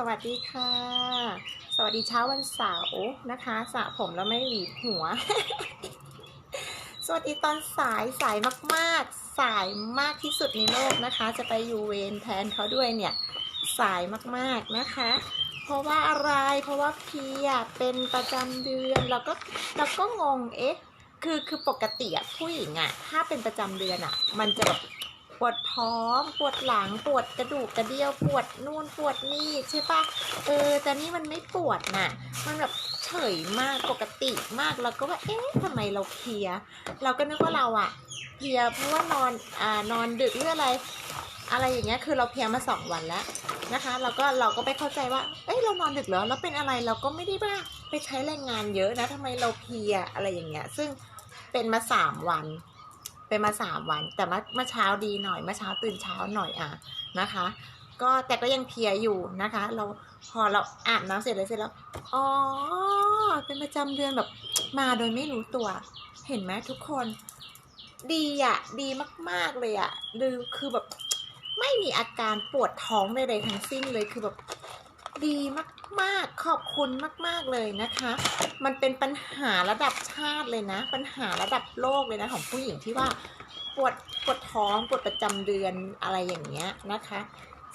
สวัสดีค่ะ สวัสดีเช้าวันเสาร์นะคะสระผมแล้วไม่หวีหัว สวัสดีตอนสายสายมากๆ สายมากที่สุดในโลกนะคะ จะไปอยู่เวรแทนเขาด้วยเนี่ย สายมากๆนะคะ เพราะว่าอะไรเพราะว่าพี่ะเป็นประจำเดือนเราก็เราก็งงเอ๊ะคือคือปกติอะผู้หญิงอะถ้าเป็นประจำเดือนอะมันจะแบบ ปวดท้องปวดหลังปวดกระดูกกระเดี่ยวปวดนู่นปวดนี่ใช่ปะเออแต่นี่มันไม่ปวดน่ะ มันแบบเฉยมากปกติมากเราก็ว่าเอ๊ะทำไมเราเพลีย เราก็นึกว่าเราอะเพลียเพราะว่านอนอ่านอนดึกหรืออะไร อะไรอย่างเงี้ยคือเราเพลียมาสองวันแล้วนะคะเราก็เราก็ไปเข้าใจว่า เอ้ยเรานอนดึกเหรอแล้วเป็นอะไรเราก็ไม่ได้บ้าไปใช้แรงงานเยอะนะทำไมเราเพลียอะไรอย่างเงี้ย ซึ่งเป็นมาสามวัน เป็นมาสามวัน แต่เมื่อเมื่อเช้าดีหน่อยเมื่อเช้าตื่นเช้าหน่อยอะนะคะ ก็แต่ก็ยังเพียอยู่นะคะ เราพอเราอาบน้ำเสร็จเลยเสร็จแล้วอ๋อเป็นประจำเดือนแบบมาโดยไม่รู้ตัว เห็นไหมทุกคนดีอะ ดีมากๆเลยอะดือคือแบบไม่มีอาการปวดท้องใดๆทั้งสิ้นเลยคือแบบ ดีมาก ๆ ขอบคุณมาก ๆ เลยนะคะ มันเป็นปัญหาระดับชาติเลยนะ ปัญหาระดับโลกเลยนะ ของผู้หญิงที่ว่าปวดปวดท้องปวดประจำเดือนอะไรอย่างเงี้ยนะคะ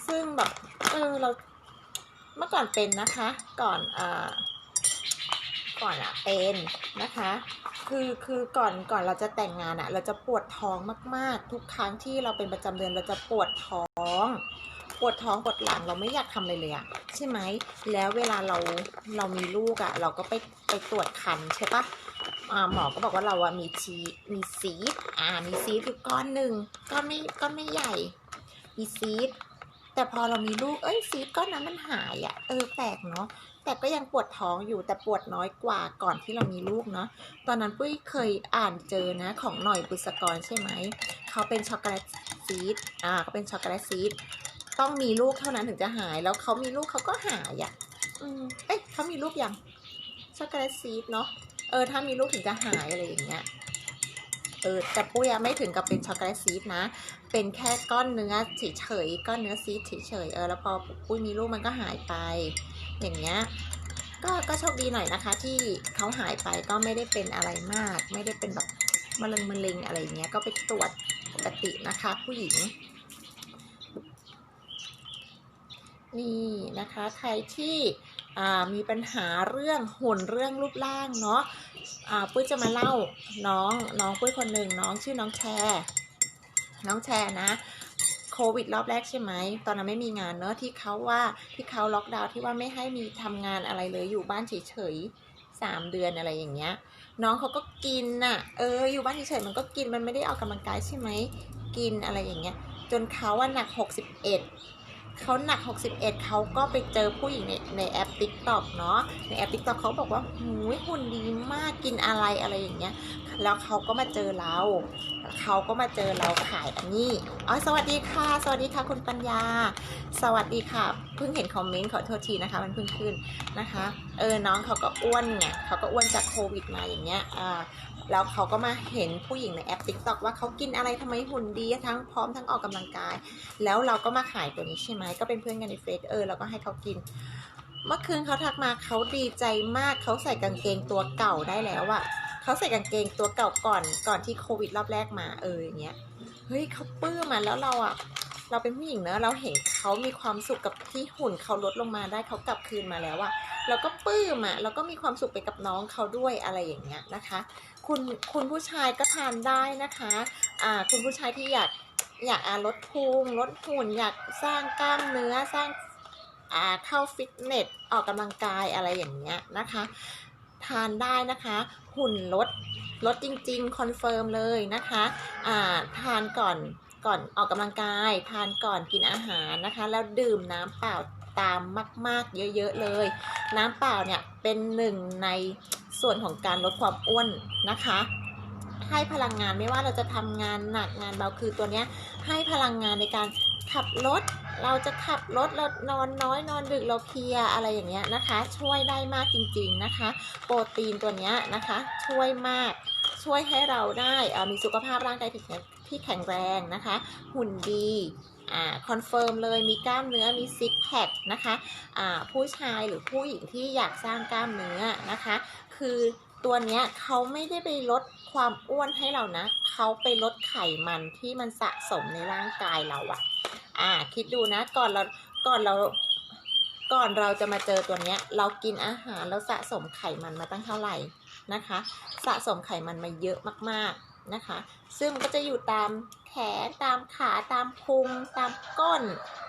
ซึ่งแบบเออเราเมื่อก่อนเป็นนะคะ ก่อนอ่าก่อนอะเป็นนะคะ คือคือก่อนก่อนเราจะแต่งงานอะเราจะปวดท้องมาก ๆ ทุกครั้งที่เราเป็นประจำเดือนเราจะปวดท้อง ปวดท้องปวดหลังเราไม่อยากทำอะไรเลยอะใช่ไหมแล้วเวลาเราเรามีลูกอะเราก็ไปไปตรวจคันใช่ปะหมอก็บอกว่าเราอะมีชีมีซีดอ่ามีซีดอยู่ก้อนหนึ่งก้อนไม่ก้อนไม่ใหญ่มีซีดแต่พอเรามีลูกเอ้ยซีดก้อนนั้นมันหายอะเออแปลกเนาะแต่ก็ยังปวดท้องอยู่แต่ปวดน้อยกว่าก่อนที่เรามีลูกเนาะตอนนั้นปุ้ยเคยอ่านเจอนะของหน่อยบุษกรใช่ไหมเขาเป็นช็อกโกแลตซีดอ่าเขาเป็นช็อกโกแลตซีด ต้องมีลูกเท่านั้นถึงจะหาย แล้วเขามีลูกเขาก็หายอะ อืมเอ๊ะเขามีลูกยังช็อกโกแลตซีดเนาะ เออ ถ้ามีลูกถึงจะหายอะไรอย่างเงี้ย เออ แต่ปุ้ยอะไม่ถึงกับเป็นช็อกโกแลตซีดนะ เป็นแค่ก้อนเนื้อเฉยๆ ก้อนเนื้อซีดเฉยๆ เออ แล้วพอปุ้ยมีลูกมันก็หายไป อย่างเงี้ย ก็ ก็โชคดีหน่อยนะคะ ที่เขาหายไปก็ไม่ได้เป็นอะไรมาก ไม่ได้เป็นแบบมะเร็งมะเร็งอะไรอย่างเงี้ย ก็ไปตรวจปกตินะคะ ผู้หญิง นี่นะคะใครที่มีปัญหาเรื่องหุ่นเรื่องรูปร่างเนาะปุ้ยจะมาเล่าน้องน้องปุ้ยคนหนึ่งน้องชื่อน้องแชร์น้องแชร์นะโควิดรอบแรกใช่ไหม ตอนนั้นไม่มีงานเนอะที่เขาว่าที่เขาล็อกดาวน์ที่ว่าไม่ให้มีทำงานอะไรเลยอยู่บ้านเฉยๆสามเดือนอะไรอย่างเงี้ย น้องเขาก็กินน่ะ เออ อยู่บ้านเฉยๆมันก็กินมันไม่ได้ออกกำลังกายใช่ไหม กินอะไรอย่างเงี้ย จนเขาว่าหนักหกสิบเอ็ด เขาหนัก 61 เขาก็ไปเจอผู้หญิงในในแอป TikTok เนาะ ในแอป TikTok เขาบอกว่าหูยหุ่นดีมาก กินอะไรอะไรอย่างเงี้ย แล้วเขาก็มาเจอเรา เขาก็มาเจอเราขายอันนี้ อ๋อ สวัสดีค่ะ สวัสดีค่ะคุณปัญญา สวัสดีค่ะ เพิ่งเห็นคอมเมนต์ขอโทษทีนะคะ มันเพิ่งขึ้นนะคะ เออ น้องเขาก็อ้วนไงเขาก็อ้วนจากโควิดมาอย่างเงี้ย อ่า แล้วเขาก็มาเห็นผู้หญิงในแอป TikTok ว่าเขากินอะไรทำไมหุ่นดีทั้งพร้อมทั้งออกกำลังกาย แล้วเราก็มาขายตัวนี้ใช่ไหมก็เป็นเพื่อนกันในเฟซเออเราก็ให้เขากิน เมื่อคืนเขาทักมาเขาดีใจมากเขาใส่กางเกงตัวเก่าได้แล้วอะเขาใส่กางเกงตัวเก่าก่อนก่อนที่โควิดรอบแรกมาเอออย่างเงี้ยเฮ้ยเขาปื้มมาแล้วเราอะเราเป็นผู้หญิงเนอะเราเห็นเขามีความสุขกับที่หุ่นเขาลดลงมาได้เขากลับคืนมาแล้วอะ เราก็ปลื้มอะเราก็มีความสุขไปกับน้องเขาด้วยอะไรอย่างเงี้ยนะคะ คุณคุณผู้ชายก็ทานได้นะคะอ่าคุณผู้ชายที่อยากอยากลดพุงลดหุ่นอยากสร้างกล้ามเนื้อสร้างอ่าเข้าฟิตเนสออกกำลังกายอะไรอย่างเงี้ยนะคะ ทานได้นะคะ หุ่นลดลดจริงๆคอนเฟิร์มเลยนะคะอ่าทานก่อนก่อนออกกำลังกาย ทานก่อนกินอาหารนะคะ แล้วดื่มน้ำเปล่า ตามมาก ๆ เยอะ ๆ เลย น้ำเปล่าเนี่ยเป็นหนึ่งในส่วนของการลดความอ้วนนะคะให้พลังงานไม่ว่าเราจะทำงานหนักงานเบาคือตัวเนี้ยให้พลังงานในการขับรถ เราจะขับรถเรานอนน้อยนอนดึกเราเพลียอะไรอย่างเงี้ยนะคะ ช่วยได้มากจริงๆนะคะ โปรตีนตัวเนี้ยนะคะ ช่วยมากช่วยให้เราได้อ่อมีสุขภาพร่างกายที่แข็งแรงนะคะ หุ่นดี คอนเฟิร์มเลยมีกล้ามเนื้อมีซิกแพคนะคะอ่าผู้ชายหรือผู้หญิงที่อยากสร้างกล้ามเนื้อนะคะ คือตัวเนี้ยเขาไม่ได้ไปลดความอ้วนให้เรานะเขาไปลดไขมันที่มันสะสมในร่างกายเราอะอ่าคิดดูนะก่อนเราก่อนเราก่อนเราจะมาเจอตัวเนี้ย เรากินอาหารแล้วสะสมไขมันมาตั้งเท่าไหร่นะคะ สะสมไขมันมาเยอะมากๆ นะคะ ซึ่งมันก็จะอยู่ตามแขนตามขาตามพุงตามก้น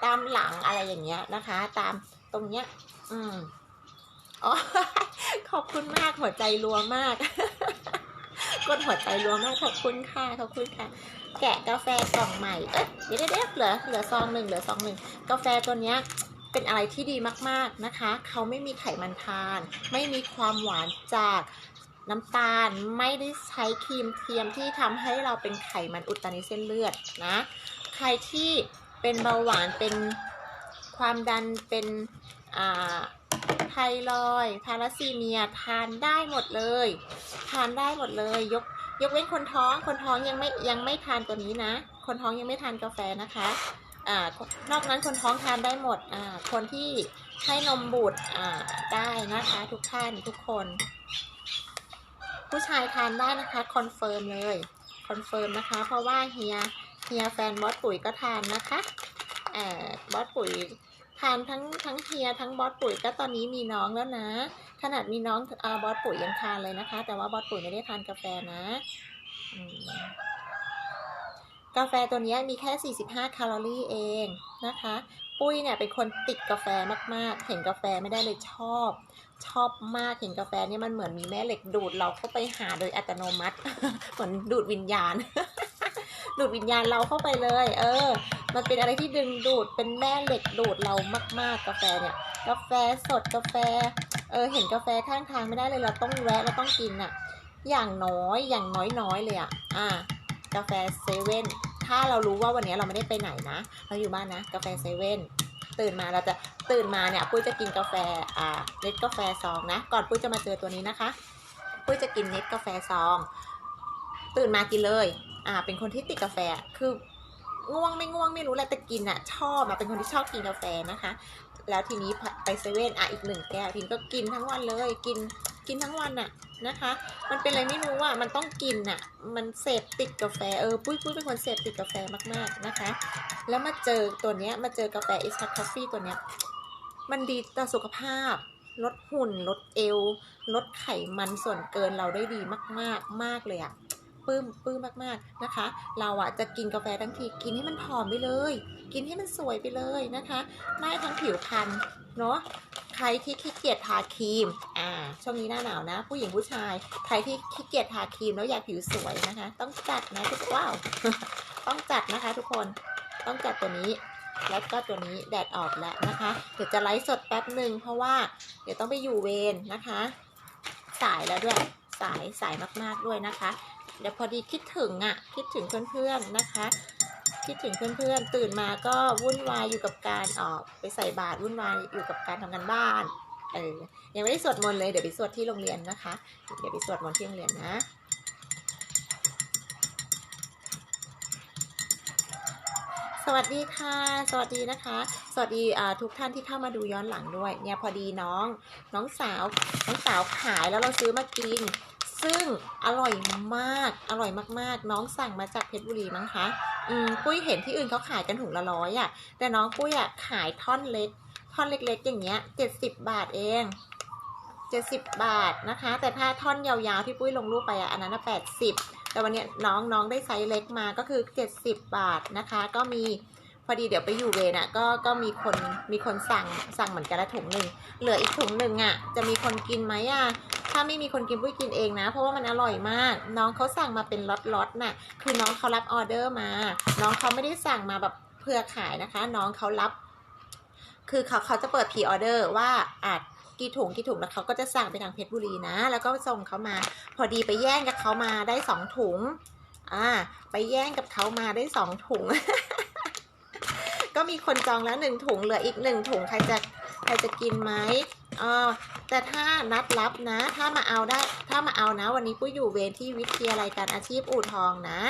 ตามหลังอะไรอย่างเงี้ยนะคะ ตามตรงเนี้ย อืมอ๋อขอบคุณมากหัวใจรัวมากกดหัวใจรัวมากขอบคุณค่ะขอบคุณค่ะ แกะกาแฟกล่องใหม่เอ๊ะเดี๋ยวเดี๋ยวเดี๋ยวเหลือเหลือซองหนึ่งเหลือซองหนึ่งกาแฟตัวเนี้ยเป็นอะไรที่ดีมากๆนะคะ เขาไม่มีไขมันทาน ไม่มีความหวานจาก น้ำตาลไม่ได้ใช้ครีมเทียมที่ทำให้เราเป็นไขมันอุดตันในเส้นเลือดนะ ใครที่เป็นเบาหวานเป็นความดันเป็นไทรอยพาราซีเมียทานได้หมดเลย ทานได้หมดเลยยกยกเว้นคนท้อง คนท้องยังไม่ยังไม่ทานตัวนี้นะ คนท้องยังไม่ทานกาแฟนะคะอ่านอกนั้นคนท้องทานได้หมดอ่าคนที่ให้นมบุตรอ่าได้นะคะ ทุกท่านทุกคน ผู้ชายทานได้นะคะคอนเฟิร์มเลยคอนเฟิร์มนะคะ เพราะว่าเฮียเฮียแฟนบอสปุ๋ยก็ทานนะคะเอ่อบอสปุ๋ยทานทั้งทั้งเฮียทั้งบอสปุ๋ยก็ตอนนี้มีน้องแล้วนะ ขนาดมีน้องอาบอสปุ๋ยยังทานเลยนะคะ แต่ว่าบอสปุ๋ยไม่ได้ทานกาแฟนะกาแฟตัวนี้มีแค่ 45 แคลอรี่เองนะคะ ปุ้ยเนี่ยเป็นคนติดกาแฟมากๆ เห็นกาแฟไม่ได้เลยชอบ ชอบมากเห็นกาแฟเนี่ยมันเหมือนมีแม่เหล็กดูดเราเข้าไปหาโดยอัตโนมัติ เหมือนดูดวิญญาณ ดูดวิญญาณเราเข้าไปเลย เออ มันเป็นอะไรที่ดึงดูดเป็นแม่เหล็กดูดเรามาก ๆ กาแฟเนี่ย กาแฟสดกาแฟ เออ เห็นกาแฟข้างทางไม่ได้เลยเราต้องแวะเราต้องกินอะอย่างน้อยอย่างน้อยๆเลยอะอ่า กาแฟเซเว่นถ้าเรารู้ว่าวันนี้เราไม่ได้ไปไหนนะ เราอยู่บ้านนะ กาแฟเซเว่นตื่นมาเราจะ ตื่นมาเนี่ยปุ้ยจะกินกาแฟอ่าเน็ตกาแฟซองนะ ก่อนปุ้ยจะมาเจอตัวนี้นะคะปุ้ยจะกินเน็ตกาแฟซอง ตื่นมากินเลยอ่าเป็นคนที่ติดกาแฟคือง่วงไม่ง่วงไม่รู้แหละแต่กินอะชอบอะเป็นคนที่ชอบกินกาแฟนะคะ แล้วทีนี้ไปเซเว่นอะอีกหนึ่งแก้วทีนก็กินทั้งวันเลยกินกินทั้งวันอะนะคะ มันเป็นอะไรไม่รู้อะมันต้องกินอะ มันเสพติดกาแฟเออปุ้ยปุ้ยเป็นคนเสพติดกาแฟมากๆนะคะ แล้วมาเจอตัวเนี้ยมาเจอกาแฟอิสตัคอฟฟี่ตัวเนี้ย มันดีต่อสุขภาพ ลดหุ่น ลดเอว ลดไขมันส่วนเกินเราได้ดีมากๆมากเลยอะปื้มปื้มมากๆนะคะ เราอะจะกินกาแฟทั้งทีกินให้มันผอมไปเลย กินให้มันสวยไปเลยนะคะได้ทั้งผิวพรรณเนาะใครที่ขี้เกียจทาครีม อ่า ช่วงนี้หน้าหนาวนะ ผู้หญิงผู้ชาย ใครที่ขี้เกียจทาครีมแล้วอยากผิวสวยนะคะ ต้องจัดนะทุกว้าว ต้องจัดนะคะทุกคน ต้องจัดตัวนี้ แล้วก็ตัวนี้แดดออกแล้วนะคะ เดี๋ยวจะไลฟ์สดแป๊บหนึ่งเพราะว่าเดี๋ยวต้องไปอยู่เวรนะคะ สายแล้วด้วยสายสายมากๆด้วยนะคะ เดี๋ยวพอดีคิดถึงอะคิดถึงเพื่อนๆนะคะ คิดถึงเพื่อนๆตื่นมาก็วุ่นวายอยู่กับการออกไปใส่บาตรวุ่นวายอยู่กับการทำงานบ้านเออยังไม่ได้สวดมนต์เลยเดี๋ยวไปสวดที่โรงเรียนนะคะ เดี๋ยวไปสวดมนต์ที่โรงเรียนนะ สวัสดีค่ะ สวัสดีนะคะ สวัสดีทุกท่านที่เข้ามาดูย้อนหลังด้วย เนี่ยพอดีน้อง น้องสาว น้องสาวขายแล้วเราซื้อมากิน ซึ่งอร่อยมาก อร่อยมากๆ น้องสั่งมาจากเพชรบุรีมั้งคะ อืมปุ้ยเห็นที่อื่นเขาขายกันถุงละร้อยอะ แต่น้องปุ้ยอะขายท่อนเล็ก ท่อนเล็กๆ อย่างเงี้ยเจ็ดสิบบาทเองเจ็ดสิบบาทนะคะ แต่ถ้าท่อนยาวๆที่ปุ้ยลงรูปไปอะ อันนั้นแปดสิบ แต่วันนี้น้องน้องได้ไซส์เล็กมาก็คือ 70 บาทนะคะ ก็มีพอดีเดี๋ยวไปอยู่เวรน่ะก็ก็มีคนมีคนสั่งสั่งเหมือนกันละถุงหนึ่งเหลืออีกถุงหนึ่งอะ จะมีคนกินไหมอะถ้าไม่มีคนกินปุ้ยกินเองนะ เพราะว่ามันอร่อยมาก น้องเขาสั่งมาเป็นล็อตๆน่ะ คือน้องเขารับออเดอร์มา น้องเขาไม่ได้สั่งมาแบบเพื่อขายนะคะ น้องเขารับ คือเขาเขาจะเปิดพีออเดอร์ว่าอาจ กี่ถุงกี่ถุงแล้วเขาก็จะสั่งไปทางเพชรบุรีนะ แล้วก็ส่งเขามา พอดีไปแย่งกับเขามาได้สองถุง อ่า ไปแย่งกับเขามาได้สองถุง ก็มีคนจองแล้วหนึ่งถุงเหลืออีกหนึ่งถุงใครจะใครจะกินไหมอ่าแต่ถ้านัดรับนะ ถ้ามาเอาได้ ถ้ามาเอานะ วันนี้ปุ้ยอยู่เวรที่วิทยาลัยการอาชีพอู่ทองนะ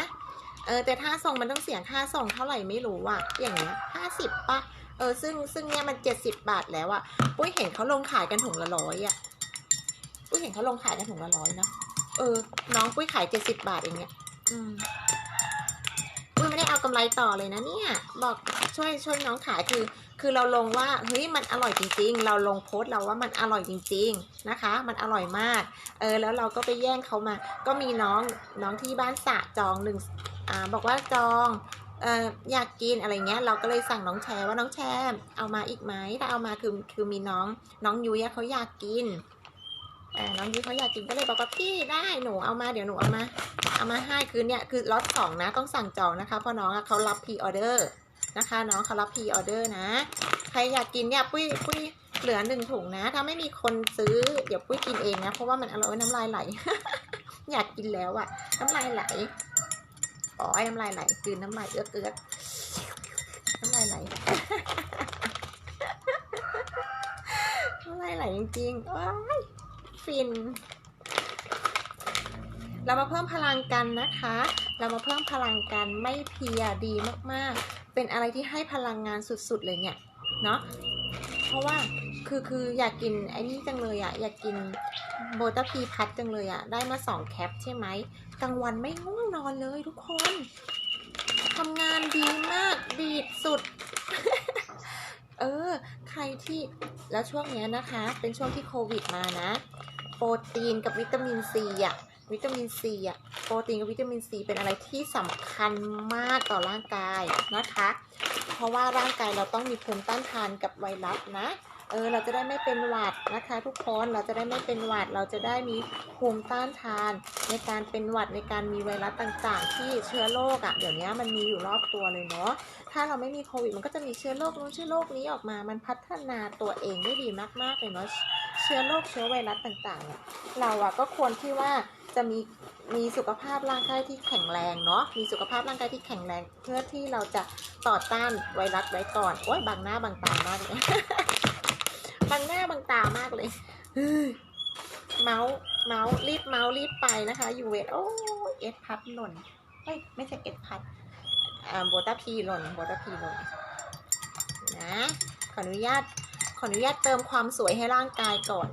เออแต่ถ้าส่งมันต้องเสียค่าส่งเท่าไหร่ไม่รู้อะอย่างเงี้ยห้าสิบป่ะ เออซึ่งซึ่งเนี้ยมันเจ็ดสิบบาทแล้วอะปุ้ยเห็นเขาลงขายกันถุงละร้อยอะปุ้ยเห็นเขาลงขายกันถุงละร้อยนะเออ น้องปุ้ยขายเจ็ดสิบบาทเองเนี่ยอืมปุ้ยไม่ได้เอากำไรต่อเลยนะเนี่ย บอกช่วยช่วยน้องขายคือ คือเราลงว่าเฮ้ยมันอร่อยจริง ๆ เราลงโพสต์เราว่ามันอร่อยจริง ๆนะคะ มันอร่อยมาก เออ แล้วเราก็ไปแย่งเขามา ก็มีน้องน้องที่บ้านสะจองหนึ่งอ่าบอกว่าจอง อออยากกินอะไรเงี้ยเราก็เลยสั่งน้องแชร์ว่าน้องแชร์เอามาอีกไหมถ้าเอามาคือคือมีน้องน้องยุ้ยเขาอยากกินน้องยุ้ยเขาอยากกินก็เลยบอกว่าพี่ได้หนูเอามาเดี๋ยวหนูเอามาเอามาให้คือเนี่ยคือล็อตสองนะต้องสั่งจองนะคะเพราะน้องเขารับพรีออเดอร์นะคะน้องเขารับพรีออเดอร์นะ ใครอยากกินเนี่ยปุ้ยปุ้ยเหลือหนึ่งถุงนะ ถ้าไม่มีคนซื้อเดี๋ยวปุ้ยกินเองนะเพราะว่ามันอร่อยน้ำลายไหล อยากกินแล้วอะน้ำลายไหล อ๋อไอ้น้ำลายไหลคืนน้ำลายเอื้อกเอื้อกน้ำลายไหลน้ำลายไหลจริงๆว้ายฟิน เรามาเพิ่มพลังกันนะคะ เรามาเพิ่มพลังกันไม่เพียดีมากๆ เป็นอะไรที่ให้พลังงานสุดๆเลยเนี่ย เนาะเพราะว่า คือคืออยากกินไอ้นี่จังเลยอะอยากกินโบตาพีพัดจังเลยอะได้มาสองแคปใช่ไหมกลางวันไม่ง่วงนอนเลยทุกคนทำงานดีมากดีสุด เออ ใครที่แล้วช่วงเนี้ยนะคะ เป็นช่วงที่โควิดมานะ โปรตีนกับวิตามินซีอะวิตามินซีอะโปรตีนกับวิตามินซีเป็นอะไรที่สำคัญมากต่อร่างกายนะคะ เพราะว่าร่างกายเราต้องมีภูมิต้านทานกับไวรัสนะ เออเราจะได้ไม่เป็นหวัดนะคะ ทุกคนเราจะได้ไม่เป็นหวัด เราจะได้มีภูมิต้านทาน ในการเป็นหวัดในการมีไวรัสต่างๆ ที่เชื้อโรคอะ่ะเดี๋ยวนี้มันมีอยู่รอบตัวเลยเนาะถ้าเราไม่มีโควิด มันก็จะมีเชื้อโรคนู้นเชื้อโรคนี้ออกมา มันพัฒนาตัวเองได้ดีมากๆเลยเนาะเชื้อโรคเชื้อไวรัสต่างๆเนี่ยเราอะก็ควรที่ว่าจะมีมีสุขภาพร่างกายที่แข็งแรงเนาะ มีสุขภาพร่างกายที่แข็งแรง เพื่อที่เราจะต่อต้านไวรัสไว้ก่อน โอ้ยบังหน้าบังตามากเลย บังหน้าบังตามากเลยเมาส์เมาส์รีบเมาส์รีบไปนะคะยูเวทโอ้ยเอสพัดหล่นเฮ้ยไม่ใช่เอสพัดอ่าโบตาพีหล่นโบต้าพีหล่นนะขออนุญาตขออนุญาตเติมความสวยให้ร่างกายก่อน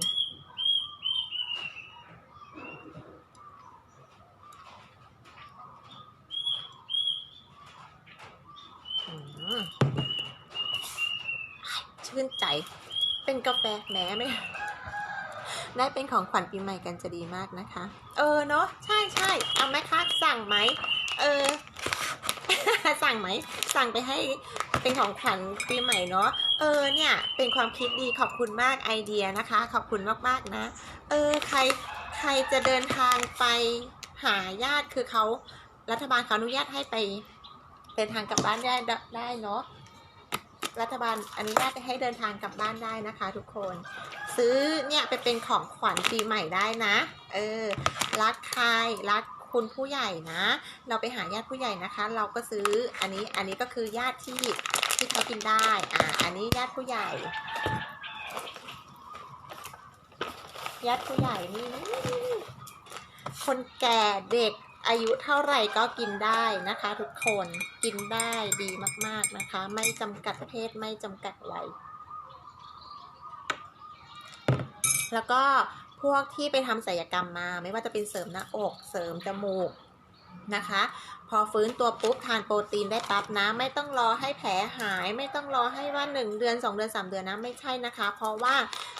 ชื่นใจ เป็นกาแฟแหมไม่ได้เป็นของขวัญปีใหม่กันจะดีมากนะคะ เออเนาะใช่ใช่เอาไหมคะสั่งไหมเออ สั่งไหมสั่งไปให้เป็นของขวัญปีใหม่เนาะเออเนี่ยเป็นความคิดดีขอบคุณมากไอเดียนะคะ ขอบคุณมากๆนะ เออใครใครจะเดินทางไปหาญาติคือเขารัฐบาลเขาอนุญาตให้ไปเดินทางกลับบ้านได้ได้เนาะ รัฐบาลอนุญาตให้เดินทางกลับบ้านได้นะคะ ทุกคน ซื้อเนี่ยไปเป็นของขวัญปีใหม่ได้นะ เออ รักใครรักคุณผู้ใหญ่นะ เราไปหาญาติผู้ใหญ่นะคะ เราก็ซื้ออันนี้อันนี้ก็คือญาติที่ที่เขากินได้ อ่า อันนี้ญาติผู้ใหญ่ ญาติผู้ใหญ่นี่คนแก่เด็ก อายุเท่าไหร่ก็กินได้นะคะ ทุกคนกินได้ดีมากๆนะคะ ไม่จำกัดเพศไม่จำกัดวัยแล้วก็พวกที่ไปทำศัลยกรรมมา ไม่ว่าจะเป็นเสริมหน้าอก เสริมจมูก นะคะ พอฟื้นตัวปุ๊บทานโปรตีนได้ปั๊บนะ ไม่ต้องรอให้แผลหาย ไม่ต้องรอให้ว่า 1 เดือน 2 เดือน 3 เดือนนะไม่ใช่นะคะ เพราะว่า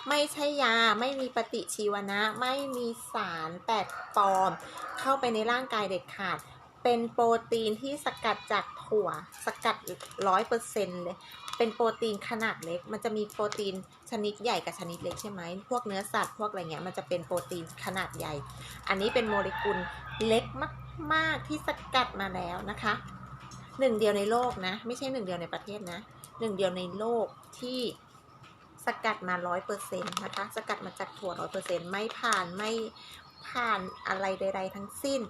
ไม่ใช่ยาไม่มีปฏิชีวนะ ไม่มีสารแปลกปลอม เข้าไปในร่างกายเด็ดขาดเป็นโปรตีนที่สกัดจากถั่ว สกัดร้อยเปอร์เซ็นต์เลย เป็นโปรตีนขนาดเล็ก มันจะมีโปรตีนชนิดใหญ่กับชนิดเล็กใช่ไหม พวกเนื้อสัตว์พวกอะไรเงี้ย มันจะเป็นโปรตีนขนาดใหญ่ อันนี้เป็นโมเลกุล เล็กมาก ๆ ที่สกัดมาแล้วนะคะหนึ่งเดียวในโลกนะ ไม่ใช่หนึ่งเดียวในประเทศนะหนึ่งเดียวในโลกที่สกัดมาร้อยเปอร์เซ็นต์นะคะ สกัดมาจากถั่วร้อยเปอร์เซ็นต์ไม่ผ่านไม่ผ่านอะไรใด ๆ ทั้งสิ้น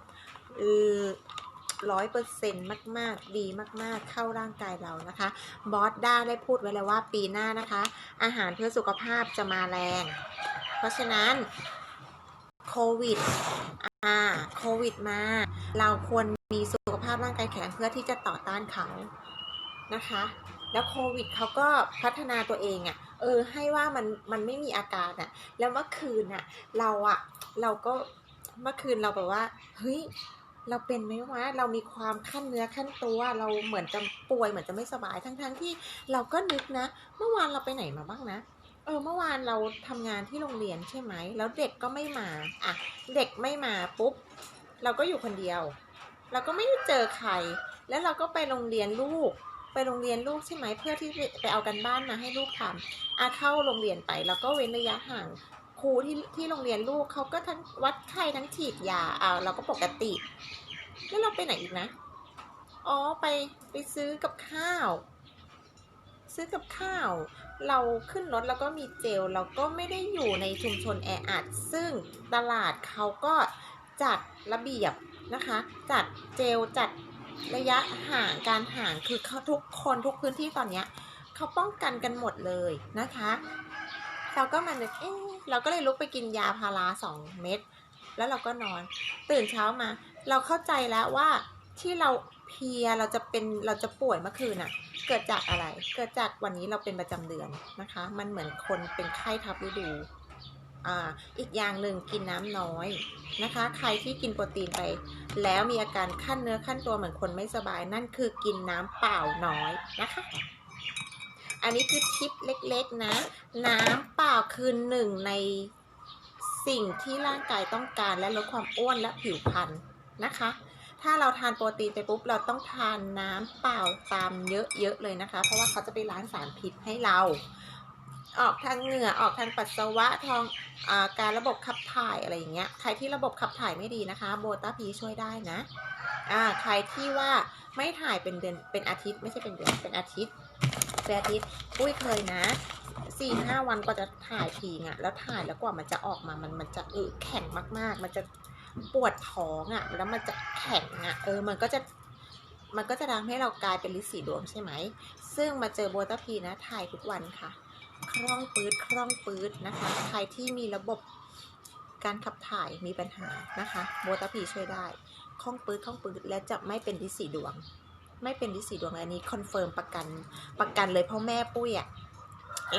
ร้อยเปอร์เซ็นต์มาก ๆ ดีมาก ๆ เข้าร่างกายเรานะคะ บอสด้าได้พูดไว้แล้วว่าปีหน้านะคะ อาหารเพื่อสุขภาพจะมาแรง เพราะฉะนั้นโควิด อ่าโควิดมา เราควรมีสุขภาพร่างกายแข็งเพื่อที่จะต่อต้านเขานะคะ แล้วโควิดเขาก็พัฒนาตัวเองอะ่ะ เออ ให้ว่ามันมันไม่มีอาการอะ่ะ แล้วเมื่อคืนอะ่ะ เราอะ่ะ เราก็เมื่อคืนเราแบบว่า เฮ้ย เราเป็นไหมวะ เรามีความขั้นเนื้อขั้นตัว เราเหมือนจะป่วยเหมือนจะไม่สบาย ทั้งๆที่เราก็นึกนะ เมื่อวานเราไปไหนมาบ้างนะ ออเมื่อวานเราทำงานที่โรงเรียนใช่ไหม แล้วเด็กก็ไม่มา อะ เด็กไม่มาปุ๊บ เราก็อยู่คนเดียว เราก็ไม่ได้เจอใคร แล้วเราก็ไปโรงเรียนลูก ไปโรงเรียนลูกใช่ไหม เพื่อที่ไปเอากันบ้านมาให้ลูกทำอาเข้าโรงเรียนไป แล้วก็เว้นระยะห่าง ครูที่ที่โรงเรียนลูกเขาก็ทั้งวัดไข้ทั้งฉีดยาอ่าเราก็ปกติ แล้วเราไปไหนอีกนะ อ๋อ ไปไปซื้อกับข้าว ซื้อกับข้าว เราขึ้นรถแล้วก็มีเจลเราก็ไม่ได้อยู่ในชุมชนแออัดซึ่งตลาดเขาก็จัดระเบียบนะคะ จัดเจลจัดระยะห่างการห่างคือเขาทุกคนทุกพื้นที่ตอนเนี้ยเขาป้องกันกันหมดเลยนะคะ เราก็มานึกเอ๊ะเราก็เลยลุกไปกินยาพาราสองเม็ดแล้วเราก็นอน ตื่นเช้ามา เราเข้าใจแล้วว่าที่เรา เพลียเราจะเป็นเราจะป่วยเมื่อคืนน่ะ เกิดจากอะไร เกิดจากวันนี้เราเป็นประจำเดือนนะคะ มันเหมือนคนเป็นไข้ทับฤดูอ่าอีกอย่างหนึ่งกินน้ำน้อยนะคะ ใครที่กินโปรตีนไป แล้วมีอาการขั้นเนื้อขั้นตัวเหมือนคนไม่สบายนั่นคือกินน้ำเปล่าน้อยนะคะ อันนี้คือทิปเล็กๆนะ น้ำเปล่าคือหนึ่งในสิ่งที่ร่างกายต้องการและลดความอ้วนและผิวพรรณนะคะ ถ้าเราทานโปรตีนไปปุ๊บเราต้องทานน้ำเปล่าตามเยอะๆเลยนะคะ เพราะว่าเขาจะไปล้างสารพิษให้เรา ออกทางเหงื่อออกทางปัสสาวะทางอาการระบบขับถ่ายอะไรอย่างเงี้ยใครที่ระบบขับถ่ายไม่ดีนะคะ โบตาพีช่วยได้นะอ่าใครที่ว่าไม่ถ่ายเป็นเดือนเป็นอาทิตย์ไม่ใช่เป็นเดือนเป็นอาทิตย์เป็นอาทิตย์ปุ้ยเคยนะสี่ห้าวันก็จะถ่ายทีอะแล้วถ่ายแล้วกว่ามันจะออกมามันมันจะอึแข็งมากๆ มันจะ ปวดท้องอะ แล้วมันจะแข็งอะ เออ มันก็จะ มันก็จะทำให้เรากลายเป็นลิสีดวงใช่ไหม ซึ่งมาเจอโบตาพีนะถ่ายทุกวันค่ะ คล่องปืดคล่องปืดนะคะ ใครที่มีระบบการขับถ่ายมีปัญหานะคะ โบตาพีช่วยได้คล่องปืดคล่องปืดและจะไม่เป็นลิสีดวง ไม่เป็นลิสีดวงอันนี้คอนเฟิร์มประกัน ประกันเลยเพราะแม่ปุ้ยอะ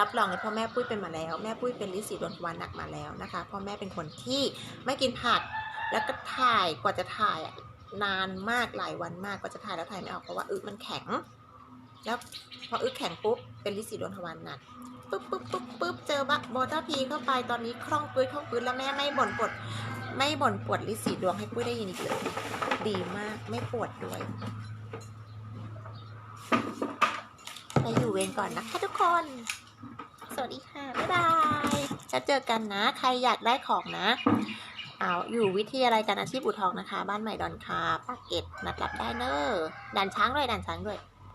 รับรองเลยเพราะแม่ปุ้ยเป็นมาแล้ว แม่ปุ้ยเป็นลิสีดวงวารหนักมาแล้วนะคะเพราะแม่เป็นคนที่ไม่กินผัก แล้วก็ถ่ายกว่าจะถ่ายนานมากหลายวันมากกว่าจะถ่ายแล้วถ่ายไม่ออกเพราะว่าอึมันแข็ง แล้วพออึแข็งปุ๊บเป็นลิสีดวงทวารหนักปุ๊บปุ๊บปุ๊บปุ๊บเจอบักโบต้าพีเข้าไปตอนนี้คล่องปื้ดคล่องปื้ดแล้วแม่ไม่บ่นปวด ไม่บ่นปวดลิสีดวงให้ปุ้ยได้ยินอีกเลยดีมากไม่ปวดด้วยไปอยู่เวรก่อนนะคะทุกคน สวัสดีค่ะ บ๊ายบายจะเจอกันนะ ใครอยากได้ของนะ เอาอยู่วิทยาลัยการอาชีพอุทองนะคะ บ้านใหม่ดอนคาปากเก็ตนัดรับได้เนอะด่านช้างด้วยดันช้างด้วย